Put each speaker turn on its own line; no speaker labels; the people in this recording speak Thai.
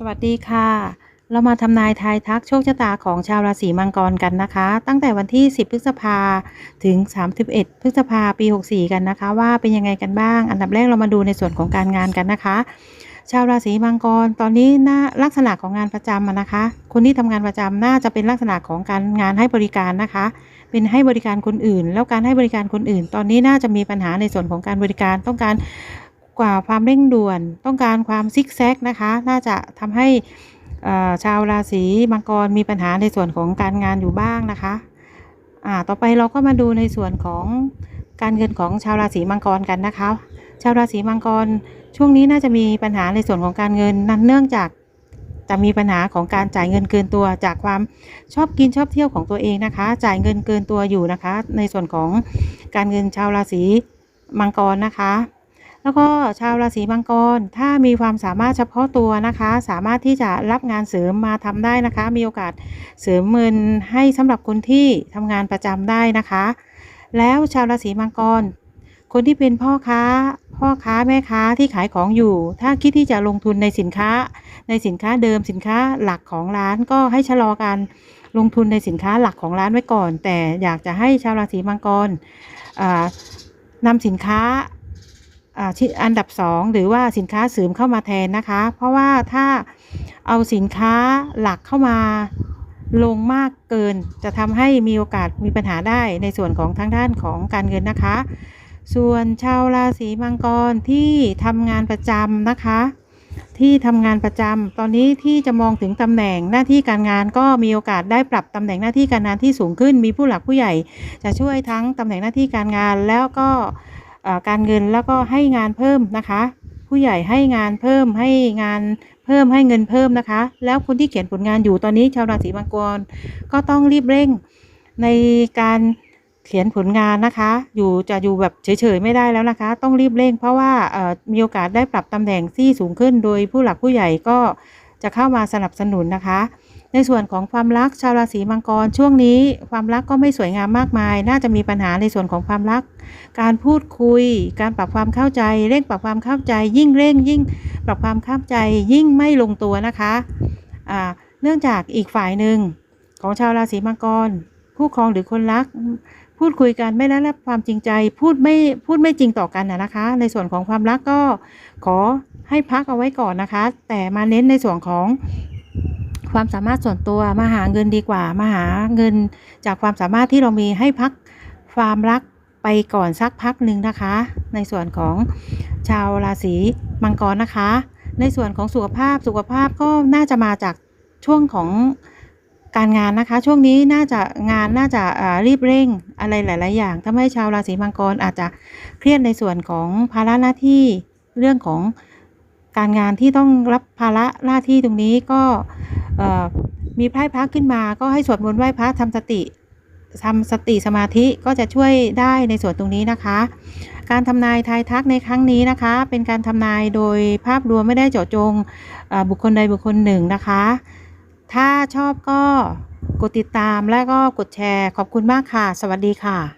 สวัสดีค่ะ เรามาทำนายทายทักโชคชะตาของชาวราศีมังกรกันนะคะ ตั้งแต่วันที่ 10 พฤษภาถึง 31 พฤษภาปี 64 กันนะคะ ว่าเป็นยังไงกันบ้าง อันดับแรกเรามาดูในส่วนของการงานกันนะคะ ชาวราศีมังกรตอนนี้หน้าลักษณะของงานประจำนะคะ คนที่ทำงานประจำน่าจะเป็นลักษณะของการงานให้บริการนะคะ เป็นให้บริการคนอื่น แล้วการให้บริการคนอื่น ตอนนี้น่าจะมีปัญหาในส่วนของการบริการต้องการ กว่าความเร่งด่วน ต้องการความซิกแซกนะคะ น่าจะทำให้ชาวราศีมังกรมีปัญหาในส่วนของการงานอยู่บ้างนะคะอ่าต่อไปเราก็มาดูในส่วนของการเงินของชาวราศีมังกรกันนะคะ ชาวราศีมังกรช่วงนี้น่าจะมีปัญหาในส่วนของการเงินนั้นเนื่องจากจะมีปัญหาของการจ่ายเงินเกินตัวจากความชอบกินชอบเที่ยวของตัวเองนะคะ จ่ายเงินเกินตัวอยู่นะคะ ในส่วนของการเงินชาวราศีมังกรนะคะ แล้วก็ชาวราศีมังกร ถ้ามีความสามารถเฉพาะตัวนะคะ สามารถที่จะรับงานเสริมมาทำได้นะคะ มีโอกาสเสริมเงินให้สำหรับคนที่ทำงานประจำได้นะคะ แล้วชาวราศีมังกร คนที่เป็นพ่อค้า พ่อค้าแม่ค้าที่ขายของอยู่ ถ้าคิดที่จะลงทุนในสินค้า ในสินค้าเดิมสินค้าหลักของร้านก็ให้ชะลอการลงทุนในสินค้าหลักของร้านไว้ก่อน แต่อยากจะให้ชาวราศีมังกรอ่านำสินค้า อันดับ 2 หรือว่าสินค้าเสริมเข้ามาแทนนะคะ เพราะว่าถ้าเอาสินค้าหลักเข้ามาลงมากเกินจะทำให้มีโอกาสมีปัญหาได้ในส่วนของทางด้านของการเงินนะคะ ส่วนชาวราศีมังกรที่ทำงานประจำนะคะ ที่ทำงานประจำตอนนี้ที่จะมองถึงตำแหน่งหน้าที่การงานก็มีโอกาสได้ปรับตำแหน่งหน้าที่การงานที่สูงขึ้น มีผู้หลักผู้ใหญ่ จะช่วยทั้งตำแหน่งหน้าที่การงานแล้วก็ การเงินแล้วก็ให้งานเพิ่มนะคะ ผู้ใหญ่ให้งานเพิ่มให้งานเพิ่มให้เงินเพิ่มนะคะ แล้วคนที่เขียนผลงานอยู่ตอนนี้ชาวราศีมังกรก็ต้องรีบเร่งในการเขียนผลงานนะคะ อยู่จะอยู่แบบเฉยๆไม่ได้แล้วนะคะ ต้องรีบเร่งเพราะว่ามีโอกาสได้ปรับตำแหน่งที่สูงขึ้น โดยผู้หลักผู้ใหญ่ก็ จะเข้ามาสนับสนุนนะคะ ในส่วนของความรักชาวราศีมังกรช่วงนี้ ความรักก็ไม่สวยงามมากมาย น่าจะมีปัญหาในส่วนของความรัก การพูดคุย การปรับความเข้าใจ เร่งปรับความเข้าใจ ยิ่งเร่ง ยิ่ง ปรับความเข้าใจ ยิ่งไม่ลงตัวนะคะอ่าเนื่องจากอีกฝ่ายหนึ่งของชาวราศีมังกรคู่ครองหรือคนรัก พูดคุยกันไม่ได้รับความจริงใจ พูดไม่พูดไม่จริงต่อกันนะนะคะ ในส่วนของความรักก็ขอให้พักเอาไว้ก่อนนะคะ แต่มาเน้นในส่วนของความสามารถส่วนตัวมาหาเงินดีกว่า มาหาเงินจากความสามารถที่เรามีให้พักความรักไปก่อนสักพักหนึ่งนะคะ ในส่วนของชาวราศีมังกรนะคะ ในส่วนของสุขภาพสุขภาพก็น่าจะมาจากช่วงของ การงานนะคะ ช่วงนี้น่าจะงานน่าจะารีบเร่งอะไรหลาย ๆ อย่างทำให้ชาวราศีมังกรอาจจะเครียดในส่วนของภาระหน้าที่เรื่องของการงานที่ต้องรับภาระหน้าที่ตรงนี้ก็มีไพร่พระขึ้นมา ก็ให้สวดมนต์ไหว้พระทำสติทำสติสมาธิก็จะช่วยได้ในส่วนตรงนี้นะคะ การทำนายทายทักในครั้งนี้นะคะ เป็นการทำนายโดยภาพรวมไม่ได้เจาะจงบุคคลใดบุคคลหนึ่งนะคะ ถ้าชอบก็กดติดตามและก็กดแชร์ ขอบคุณมากค่ะ สวัสดีค่ะ